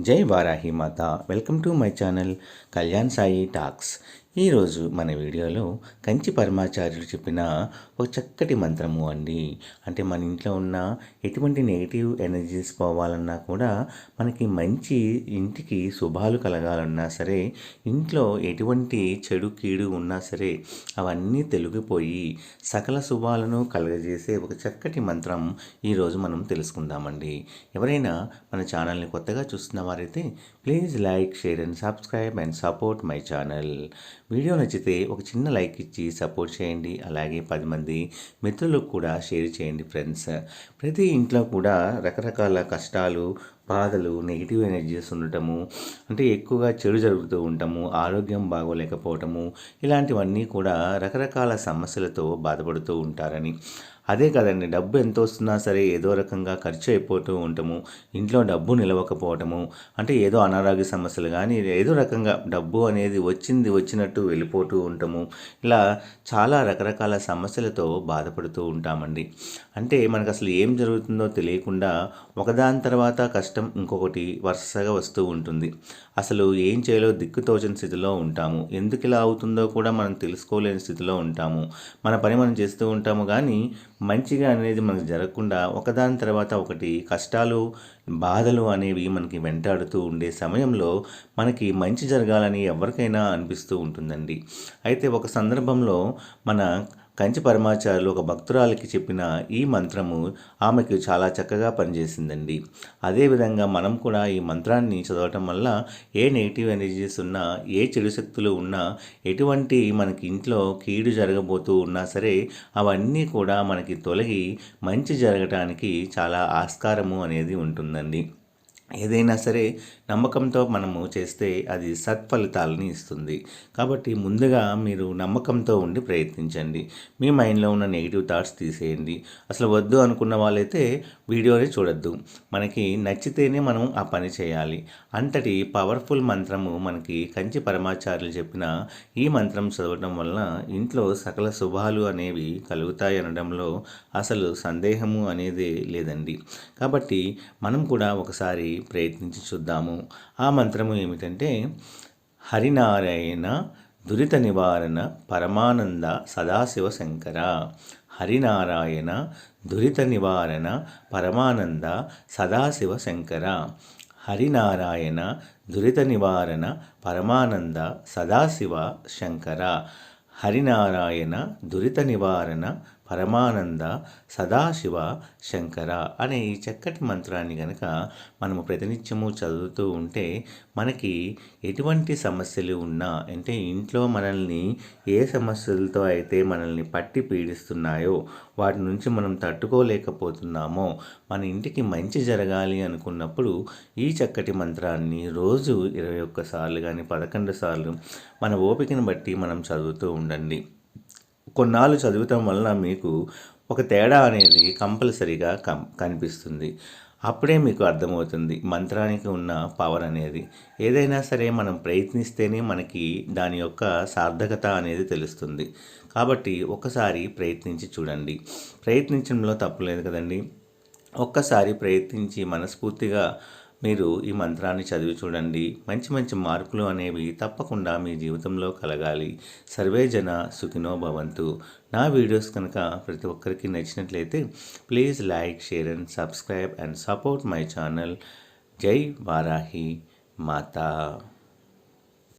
జై Varahi Mata. Welcome to my channel Kalyan Sai talks. ఈరోజు మన వీడియోలో కంచి పరమాచార్యులు చెప్పిన ఒక చక్కటి మంత్రము అండి. అంటే మన ఇంట్లో ఉన్న ఎటువంటి నెగిటివ్ ఎనర్జీస్ పోవాలన్నా కూడా మనకి మంచి ఇంటికి శుభాలు కలగాలన్నా సరే ఇంట్లో ఎటువంటి చెడు కీడు ఉన్నా సరే అవన్నీ తొలగిపోయి సకల శుభాలను కలగజేసే ఒక చక్కటి మంత్రం ఈరోజు మనం తెలుసుకుందామండి. ఎవరైనా మన ఛానల్ని కొత్తగా చూస్తున్న వారైతే please like share and subscribe and support my channel. Video నచ్చితే ఒక చిన్న లైక్ ఇచ్చి సపోర్ట్ చేయండి. అలాగే పది మంది మిత్రులకు కూడా షేర్ చేయండి ఫ్రెండ్స్. ప్రతి ఇంట్లో కూడా రకరకాల కష్టాలు బాధలు నెగిటివ్ ఎనర్జీస్ ఉండటము అంటే ఎక్కువగా చెడు జరుగుతూ ఉండటము ఆరోగ్యం బాగోలేకపోవటము ఇలాంటివన్నీ కూడా రకరకాల సమస్యలతో బాధపడుతూ ఉంటారని. అదే కదండి డబ్బు ఎంత వస్తున్నా సరే ఏదో రకంగా ఖర్చు అయిపోతూ ఉంటాము. ఇంట్లో డబ్బు నిలవకపోవటము అంటే ఏదో అనారోగ్య సమస్యలు కానీ ఏదో రకంగా డబ్బు అనేది వచ్చింది వచ్చినట్టు వెళ్ళిపోతూ ఉంటాము. ఇలా చాలా రకరకాల సమస్యలతో బాధపడుతూ ఉంటామండి. అంటే మనకు అసలు ఏం జరుగుతుందో తెలియకుండా ఒకదాని తర్వాత కష్టం ఇంకొకటి వరుసగా వస్తూ ఉంటుంది. అసలు ఏం చేయాలో దిక్కు తోచని స్థితిలో ఉంటాము. ఎందుకు ఇలా అవుతుందో కూడా మనం తెలుసుకోలేని స్థితిలో ఉంటాము. మన పని మనం చేస్తూ ఉంటాము కానీ మంచిగా అనేది మనకు జరగకుండా ఒకదాని తర్వాత ఒకటి కష్టాలు బాధలు అనేవి మనకి వెంటాడుతూ ఉండే సమయంలో మనకి మంచి జరగాలని ఎవరికైనా అనిపిస్తూ ఉంటుందండి. అయితే ఒక సందర్భంలో మన కంచి పరమాచార్యులు ఒక భక్తురాలికి చెప్పిన ఈ మంత్రము ఆమెకు చాలా చక్కగా పనిచేసిందండి. అదేవిధంగా మనం కూడా ఈ మంత్రాన్ని చదవటం వల్ల ఏ నెగిటివ్ ఎనర్జీస్ ఉన్నా ఏ చెడు శక్తులు ఉన్నా ఎటువంటి మనకి ఇంట్లో కీడు జరగబోతూ ఉన్నా సరే అవన్నీ కూడా మనకి తొలగి మంచి జరగటానికి చాలా ఆస్కారము అనేది ఉంటుందండి. ఏదైనా సరే నమ్మకంతో మనము చేస్తే అది సత్ఫలితాలని ఇస్తుంది. కాబట్టి ముందుగా మీరు నమ్మకంతో ఉండి ప్రయత్నించండి. మీ మైండ్లో ఉన్న నెగిటివ్ థాట్స్ తీసేయండి. అసలు వద్దు అనుకున్న వాళ్ళైతే వీడియోని చూడొద్దు. మనకి నచ్చితేనే మనం ఆ పని చేయాలి. అంతటి పవర్ఫుల్ మంత్రము మనకి కంచి పరమాచార్యులు చెప్పిన ఈ మంత్రం చదవడం వలన ఇంట్లో సకల శుభాలు అనేవి కలుగుతాయి అనడంలో అసలు సందేహము అనేది లేదండి. కాబట్టి మనం కూడా ఒకసారి ప్రయత్నించి చూద్దాము. ఆ మంత్రము ఏమిటంటే హరినారాయణ దురిత నివారణ పరమానంద సదాశివ శంకర. హరినారాయణ దురిత నివారణ పరమానంద సదాశివ శంకర. హరినారాయణ దురిత నివారణ పరమానంద సదాశివ శంకర. హరినారాయణ దురిత నివారణ పరమానంద సదాశివ శంకర అనే ఈ చక్కటి మంత్రాన్ని కనుక మనము ప్రతినిత్యము చదువుతూ ఉంటే మనకి ఎటువంటి సమస్యలు ఉన్నా అంటే ఇంట్లో మనల్ని ఏ సమస్యలతో అయితే మనల్ని పట్టి పీడిస్తున్నాయో వాటి నుంచి మనం తట్టుకోలేకపోతున్నామో మన ఇంటికి మంచి జరగాలి అనుకున్నప్పుడు ఈ చక్కటి మంత్రాన్ని రోజు ఇరవై ఒక్కసార్లు కానీ పదకొండు సార్లు మన ఓపికను బట్టి మనం చదువుతూ ఉండండి. కొన్నాళ్ళు చదవటం వలన మీకు ఒక తేడా అనేది కంపల్సరీగా కం కనిపిస్తుంది. అప్పుడే మీకు అర్థమవుతుంది. మంత్రానికి ఉన్న పవర్ అనేది. ఏదైనా సరే మనం ప్రయత్నిస్తేనే మనకి దాని యొక్క సార్థకత అనేది తెలుస్తుంది. కాబట్టి ఒక్కసారి ప్రయత్నించి చూడండి. ప్రయత్నించడంలో తప్పులేదు కదండి. ఒక్కసారి ప్రయత్నించి మనస్ఫూర్తిగా మీరు ఈ మంత్రాన్ని చదివి చూడండి. మంచి మంచి మార్పులు అనేవి తప్పకుండా మీ జీవితంలో కలగాలి. సర్వే జన సుఖినో భవంతు. నా వీడియోస్ కనుక ప్రతి ఒక్కరికి నచ్చినట్లయితే please like share and subscribe and support my channel. జై వారాహి మాతా.